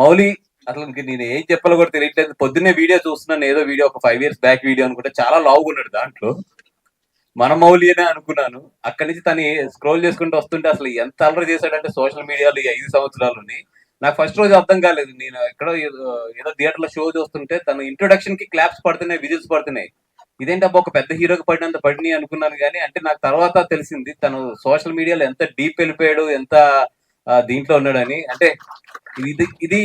మౌలి అసలు నేను ఏం చెప్పాలో కూడా తెలియట్లేదు. పొద్దున్నే వీడియో చూస్తున్నాను ఏదో వీడియో ఒక ఫైవ్ ఇయర్స్ బ్యాక్ వీడియో అనుకుంటే చాలా లావుగా ఉన్నాడు దాంట్లో. మన మౌలియనే అనుకున్నాను. అక్కడి నుంచి తను స్క్రోల్ చేసుకుంటూ వస్తుంటే అసలు ఎంత అలరి చేశాడంటే సోషల్ మీడియాలో ఈ ఐదు సంవత్సరాలని నాకు ఫస్ట్ రోజు అర్థం కాలేదు. నేను ఎక్కడో ఏదో ఏదో థియేటర్లో షో చూస్తుంటే తను ఇంట్రొడక్షన్కి క్లాప్స్ పడుతున్నాయి విజిల్స్ పడుతున్నాయి. ఇదేంటి అబ్బా ఒక పెద్ద హీరోకి పడినంత పడినాయి అనుకున్నాను కానీ అంటే నాకు తర్వాత తెలిసింది తను సోషల్ మీడియాలో ఎంత డీప్ వెళ్ళిపోయాడు ఎంత దీంట్లో ఉన్నాడని. అంటే ఇది ఇది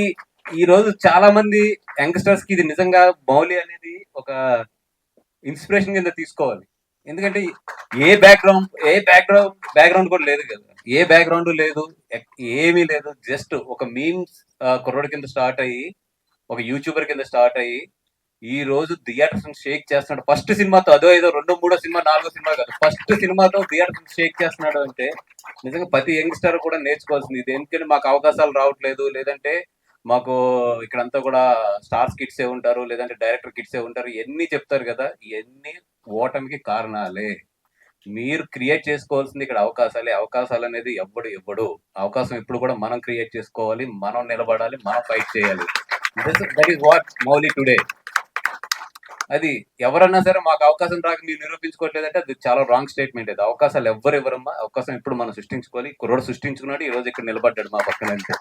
ఈ రోజు చాలా మంది యంగ్స్టర్స్కి ఇది నిజంగా మౌలి అనేది ఒక ఇన్స్పిరేషన్ కింద తీసుకోవాలి. ఎందుకంటే ఏ బ్యాక్గ్రౌండ్ ఏ బ్యాక్గ్రౌండ్ బ్యాక్గ్రౌండ్ కూడా లేదు కదా. ఏ బ్యాక్గ్రౌండ్ లేదు ఏమీ లేదు. జస్ట్ ఒక మీమ్స్ కుర్రోడి కింద స్టార్ట్ అయ్యి ఒక యూట్యూబర్ కింద స్టార్ట్ అయ్యి ఈ రోజు థియేటర్స్ షేక్ చేస్తున్నాడు. ఫస్ట్ సినిమాతో అదో ఏదో రెండో మూడో సినిమా నాలుగో సినిమా కాదు. ఫస్ట్ సినిమాతో థియేటర్స్ షేక్ చేస్తున్నాడు అంటే నిజంగా ప్రతి యంగ్స్టర్ కూడా నేర్చుకోవాల్సింది ఇది. ఎందుకంటే మాకు అవకాశాలు రావట్లేదు. లేదంటే మాకు ఇక్కడంతా కూడా స్టార్స్ కిట్సే ఉంటారు లేదంటే డైరెక్టర్ కిట్సే ఉంటారు. ఇవన్నీ చెప్తారు కదా. ఇవన్నీ ఓటమికి కారణాలే. మీరు క్రియేట్ చేసుకోవాల్సింది ఇక్కడ అవకాశాలే. అవకాశాలు అనేది ఎవ్వడు ఎవ్వడు అవకాశం ఎప్పుడు కూడా మనం క్రియేట్ చేసుకోవాలి. మనం నిలబడాలి. మనం ఫైట్ చేయాలి. That is what Mouli today అది ఎవరన్నా సరే మాకు అవకాశం రాక మీరు నిరూపించుకోవట్లేదంటే అది చాలా రాంగ్ స్టేట్మెంట్ అది అవకాశాలు ఎవ్వరు ఎవరమ్మా అవకాశం ఇప్పుడు మనం సృష్టించుకోవాలి. కుర్రోడు సృష్టించుకున్నాడు ఈ రోజు ఇక్కడ నిలబడ్డాడు మా పక్కన అంటే